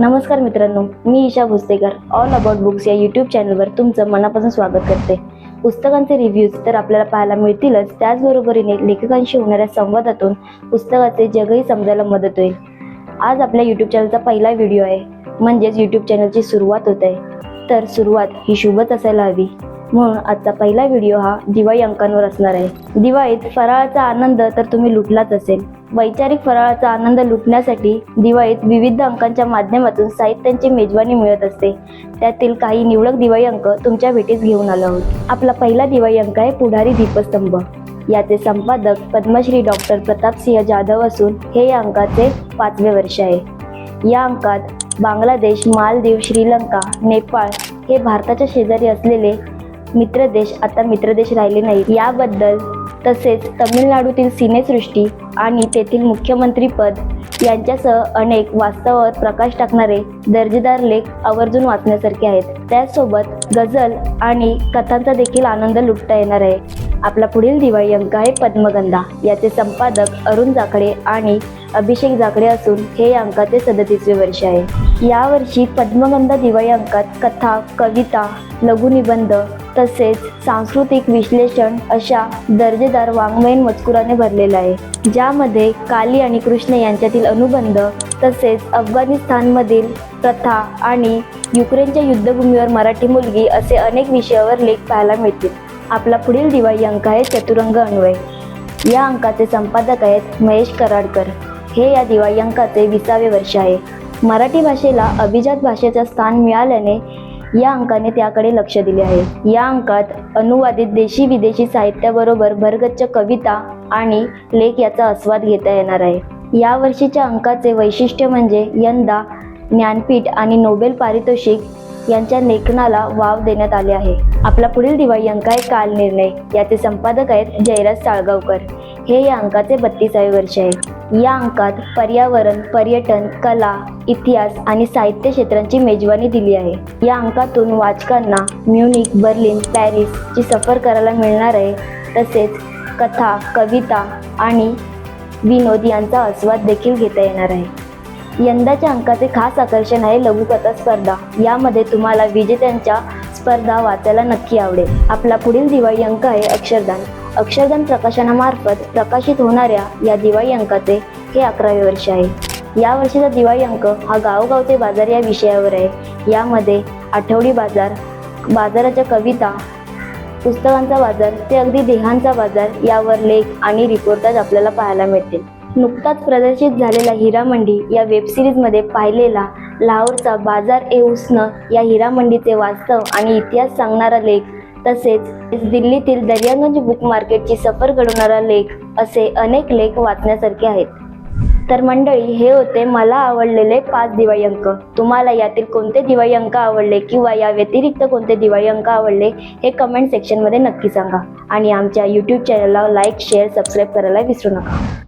नमस्कार मित्रांनो मी Isha Bhustekar all about books या यूट्यूब चॅनलवर तुमचं मनापासून स्वागत करते. पुस्तकांचे रिव्ह्यूज तर आपल्याला पाहायला मिळतीलच त्याचबरोबरीने लेखकांशी होणाऱ्या संवादातून पुस्तकाचे जगही समजायला मदत होईल. आज आपल्या यूट्यूब चॅनलचा पहिला व्हिडिओ आहे म्हणजेच यूट्यूब चॅनलची सुरुवात होत आहे. तर सुरुवात ही शुभच असायला हवी. म्हणून आजचा पहिला व्हिडिओ हा दिवाळी अंकांवर असणार आहे. दिवाळीत फराळाचा आनंद तर तुम्ही लुटलाच असेल. वैचारिक फराळाचा आनंद लुटण्यासाठी दिवाळीत विविध अंकांच्या माध्यमातून साहित्यांची मेजवानी मिळत असते. त्यातील काही निवडक दिवाळी अंक तुमच्या भेटीस घेऊन आलो आहोत. आपला पहिला दिवाळी अंक आहे पुढारी दीपस्तंभ. याचे संपादक पद्मश्री डॉक्टर प्रतापसिंह जाधव असून हे या अंकाचे पाचवे वर्ष आहे. या अंकात बांगलादेश मालदीव श्रीलंका नेपाळ हे भारताच्या शेजारी असलेले मित्रदेश आता मित्रदेश राहिले नाहीत. याबद्दल तसेच तमिळनाडूतील सिनेसृष्टी आणि तेथील मुख्यमंत्रीपद यांच्यासह अनेक वास्तवावर प्रकाश टाकणारे दर्जेदार लेख आवर्जून वाचण्यासारखे आहेत. त्याचसोबत गझल आणि कथांचा देखील आनंद लुटता येणार आहे. आपला पुढील दिवाळी अंक आहे पद्मगंधा. याचे संपादक अरुण जाखडे आणि अभिषेक जाखडे असून हे अंकाचे सदतीसवे वर्ष आहे. यावर्षी पद्मगंधा दिवाळी अंकात कथा कविता लघुनिबंध तसेच सांस्कृतिक विश्लेषण अशा दर्जेदार वाङ्मयीन मजकुराने भरलेला आहे. ज्यामध्ये काली आणि कृष्ण यांच्यातील अनुबंध तसेच अफगाणिस्तानमधील प्रथा आणि युक्रेनच्या युद्धभूमीवर मराठी मुलगी असे अनेक विषयावर लेख पाहायला मिळतील. आपला पुढील दिवाळी अंक आहे चतुरंग अन्वय या अंकाचे संपादक आहेत महेश कराडकर. हे या दिवाळी अंकाचे विसावे वर्ष आहे. मराठी भाषेला अभिजात भाषेचा स्थान मिळाल्याने या अंकाने त्याकडे लक्ष दिले आहे. या अंकात अनुवादित देशी विदेशी साहित्याबरोबर भरगच्च कविता आणि लेख याचा आस्वाद घेता येणार आहे. या वर्षीच्या अंकाचे वैशिष्ट्य म्हणजे यंदा ज्ञानपीठ आणि नोबेल पारितोषिक यांच्या लेखनाला वाव देण्यात आले आहे. आपला पुढील दिवाळी अंक आहे काल निर्णय याचे संपादक आहेत जयराज साळगावकर. हे या अंकाचे बत्तीसावे वर्ष आहे. या अंकात पर्यावरण पर्यटन कला इतिहास आणि साहित्य क्षेत्रांची मेजवानी दिली आहे. या अंकातून वाचकांना म्युनिक बर्लिन पॅरिसची सफर करायला मिळणार आहे. तसेच कथा कविता आणि विनोद यांचा आस्वाद देखील घेता येणार आहे. यंदाच्या अंकाचे खास आकर्षण आहे लघुकथा स्पर्धा. यामध्ये तुम्हाला विजेत्यांच्या स्पर्धा वाचायला नक्की आवडेल. आपला पुढील दिवाळी अंक आहे अक्षरदान अक्षरधन प्रकाशनामार्फत प्रकाशित होणाऱ्या या दिवाळी अंकाचे हे अकरावे वर्ष आहे. या वर्षीचा दिवाळी अंक हा गावगावचे बाजार या विषयावर आहे. यामध्ये आठवडी बाजार बाजाराच्या कविता पुस्तकांचा बाजार ते अगदी देहांचा बाजार यावर लेख आणि रिपोर्टाज आपल्याला पाहायला मिळतील नुकताच प्रदर्शित झालेल्या हिरामंडी या वेबसिरीजमध्ये पाहिलेला लाहोरचा बाजार ए उस्न या हिरामंडीचे वास्तव आणि इतिहास सांगणारा लेख तसेच दिल्लीतील दर्यागंज बुक मार्केटची सफर घडवणारा लेख असे अनेक लेख वाचण्यासारखे आहेत. तर मंडळी हे होते मला आवडलेले पाच दिवाळी अंक तुम्हाला यातील कोणते दिवाळी अंक आवडले किंवा या व्यतिरिक्त कोणते दिवाळी अंक आवडले हे कमेंट सेक्शनमध्ये नक्की सांगा. आणि आमच्या यूट्यूब चॅनलला लाईक शेअर सबस्क्राईब करायला विसरू नका.